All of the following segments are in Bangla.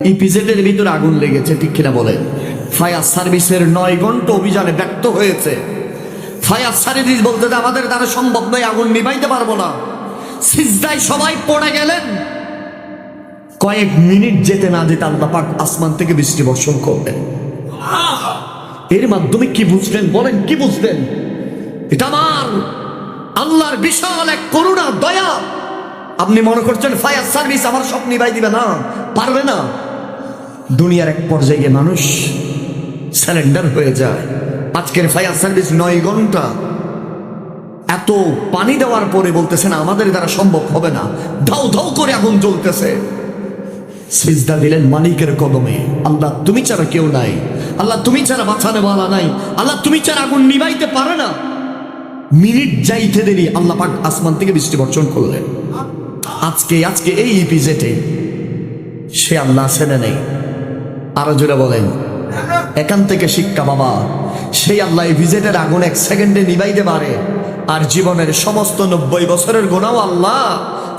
ইপিজেডের ভিতরে আগুন লেগেছে, ঠিক কিনা বলেন? ফায়ার সার্ভিসের নয় ঘণ্টা অভিযানে ব্যর্থ হয়েছে। ফায়ার সার্ভিস বলতে যে আমাদের দ্বারা সম্ভব নয়, আগুন নিভাইতে পারব না। সিজদায় সবাই পড়ে গেলেন। কয়েক মিনিট যেতে না যেতে আল্লাহ পাক আসমান থেকে বৃষ্টি বর্ষণ করলেন। এর মাধ্যমে কি বুঝলেন? বলেন, কি বুঝলেন? এটা আমার আল্লাহর বিশাল এক করুণা, দয়া। আপনি মনে করছেন ফায়ার সার্ভিস আমার সব নিভাই দিবে না? পারবে না? দুনিয়ার এক পর্যায়ে মানুষ স্যালেন্ডার হয়ে যায়। আজকের ফায়ার সার্ভিস নয় ঘণ্টা। এত পানি দেওয়ার পরে বলতেছে না আমাদের দ্বারা সম্ভব হবে না। ধাও ধাও করে আগুন জ্বলতেছে। সিজদা দিলেন মালিকের কদমে, আল্লাহ তুমি ছাড়া কেউ নাই। আল্লাহ তুমি ছাড়া বাঁচানে বলা নাই। আল্লাহ তুমি ছাড়া আগুন নিভাইতে পারে না। মিনিট যাইতে দেরি, আল্লাহ পাক আসমান থেকে বৃষ্টি বর্ষণ করলেন। আজকে আজকে এই ইপিজেটে সে আল্লাহ ছেড়ে নেই? আরও জোরে বলেন। এখান থেকে শিক্ষা বাবা, সেই আল্লাহ ভিজেটের আগুন এক সেকেন্ডে নিবাইতে পারে। আর জীবনের সমস্ত নব্বই বছরের গোনাও আল্লাহ।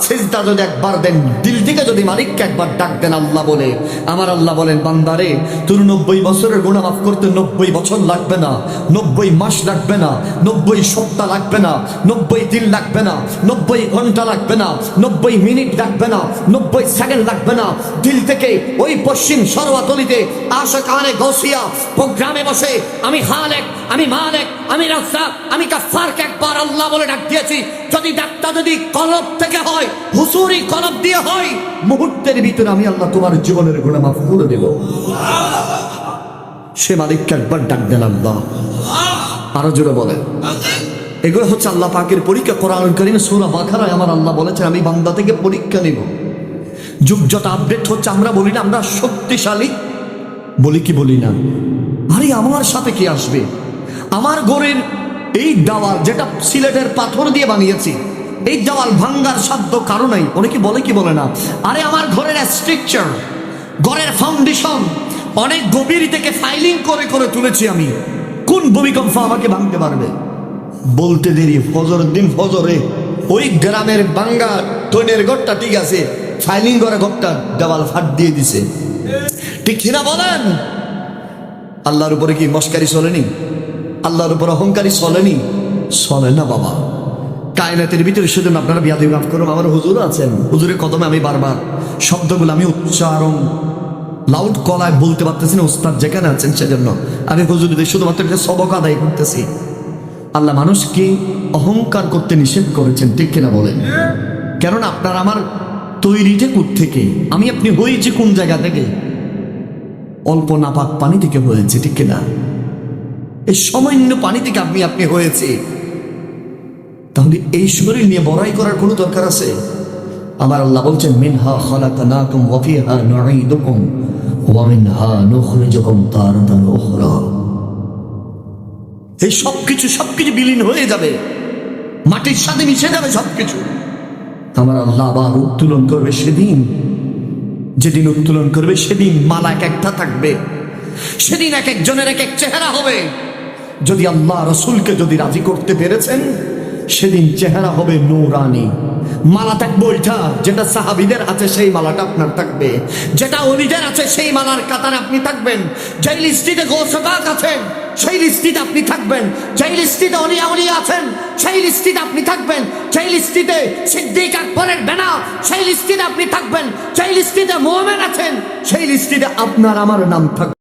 সেজদা যদি একবার দেন, দিল থেকে যদি মালিককে একবার ডাক দেন, আল্লাহ বলে, আমার আল্লাহ বলেন, বান্দারে, তোর নব্বই বছরের গুণা মাফ করতে নব্বই বছর লাগবে না, নব্বই মাস লাগবে না, নব্বই সপ্তাহ লাগবে না, নব্বই দিন লাগবে না, নব্বই ঘণ্টা লাগবে না, নব্বই মিনিট লাগবে না, নব্বই সেকেন্ড লাগবে না, দিল থেকে ওই পশ্চিম সর্বাতলিতে আশা কানে গৌসিয়া, প্রোগ্রামে বসে, আমি হালেক আমি মালেক, আমি রাস্তা আমি কাফারকে একবার আল্লাহ বলে ডাক দিয়েছি যদি ডাকটা যদি কলব থেকে হয়, হুসুরি কলব দিয়ে হয়, মুহূর্তের ভিতরে আমি আল্লাহ তোমার জীবনের গুণা মাফ করে দেব। সে মালিককে একবার ডাক দেন আল্লাহ। আরও জোরে বলেন। এগুলো হচ্ছে আল্লাহ পাকের পরীক্ষা কোরআন করিম সূরা বাকারায় আমার আল্লাহ বলেছেন, আমি বান্দা থেকে পরীক্ষা নিব। যুগ যত আপডেট হচ্ছে, আমরা বলি না, আমরা শক্তিশালী। বলি কি বলি না? আরে, আমার সাথে কি আসবে? আমার ঘরের এই দেওয়াল যেটা সিলেটের পাথর দিয়ে বানিয়েছি, এই দেওয়াল ভাঙ্গার সাধ্য কারণেই অনেকে বলে কি বলে না? আরে আমার ঘরের স্ট্রাকচার ঘরের ফাউন্ডেশন অনেক গভীর থেকে ফাইলিং করে করে তুলেছি আমি। কোন ভূমিকম্প আমাকে ভাঙতে পারবে? বলতে দেরি ফজরের দিন ফজরে। ওই গ্রামের বাঙ্গা টনের ঘরটা ঠিক আছে ফাইলিং করে ঘরটা দেওয়াল ফাট দিয়ে দিছে। ঠিক কিনা বলেন? আল্লাহর উপরে কি মস্কারি চলেনি? আল্লাহর উপর অহংকারী চলেনি চলে না বাবা। কায়নাতের ভিতরে সেজন্য আপনারা বিয়াদি মাফ করুন, আমার হুজুর আছেন। হুজুরের কদমে আমি বারবার শব্দগুলো আমি উচ্চারণ লাউড কলায় বলতে পারতেছি না, উস্তাদ যেখানে আছেন সেজন্য। আমি হুজুরদের শুধুমাত্র একটা সবক আদায় করতেছি। আল্লাহ মানুষকে অহংকার করতে নিষেধ করেছেন, ঠিক কিনা বলেন? কেননা আপনার আমার তৈরিটা থেকে, আমি আপনি হয়েছি কোন জায়গা থেকে? অল্প নাপাক পানি থেকে হয়েছে, ঠিক কিনা? এই সামান্য পানি থেকে আপনি আপনি হয়েছে। তাহলে এই শরীর নিয়ে বড়াই করার কোনো দরকার আছে? আমার আল্লাহ বলছেন, মিনহা খালাকানাকুম ওয়া ফিহা নুঈদুকুম ওয়া মিনহা নুখরিজুকুম তারাতান উখরা। এই সবকিছু সবকিছু বিলীন হয়ে যাবে। মাটির সাথে মিশে যাবে সবকিছু। আমার আল্লাহ আবার উত্তোলন করবে সেদিন। যেদিন উত্তোলন করবে সেদিন মালা এক একটা থাকবে। সেদিন এক একজনের এক এক চেহারা হবে। যদি আল্লাহ রসুলকে যদি রাজি করতে পেরেছেন, সেদিন চেহারা হবে নৌরানি। মালা থাকবে ওইটা যেটা সাহাবিদের আছে সেই মালাটা আপনার থাকবে। যেটা অলিদের আছে সেই মালার কাতারে আপনি থাকবেন। যেই লিস্টিতে গোসবাক আছেন সেই লিস্টিতে আপনি থাকবেন। যেই লিস্টিতে অলিয়া অলিয়া আছেন, সেই লিস্টিতে আপনি থাকবেন। সেই লিস্টিতে সিদ্দিক আকবরের বেনা সেই লিস্টিতে আপনি থাকবেন। সেই লিস্টিতে মোহামেন আছেন, সেই লিস্টিতে আপনার আমার নাম থাকবে।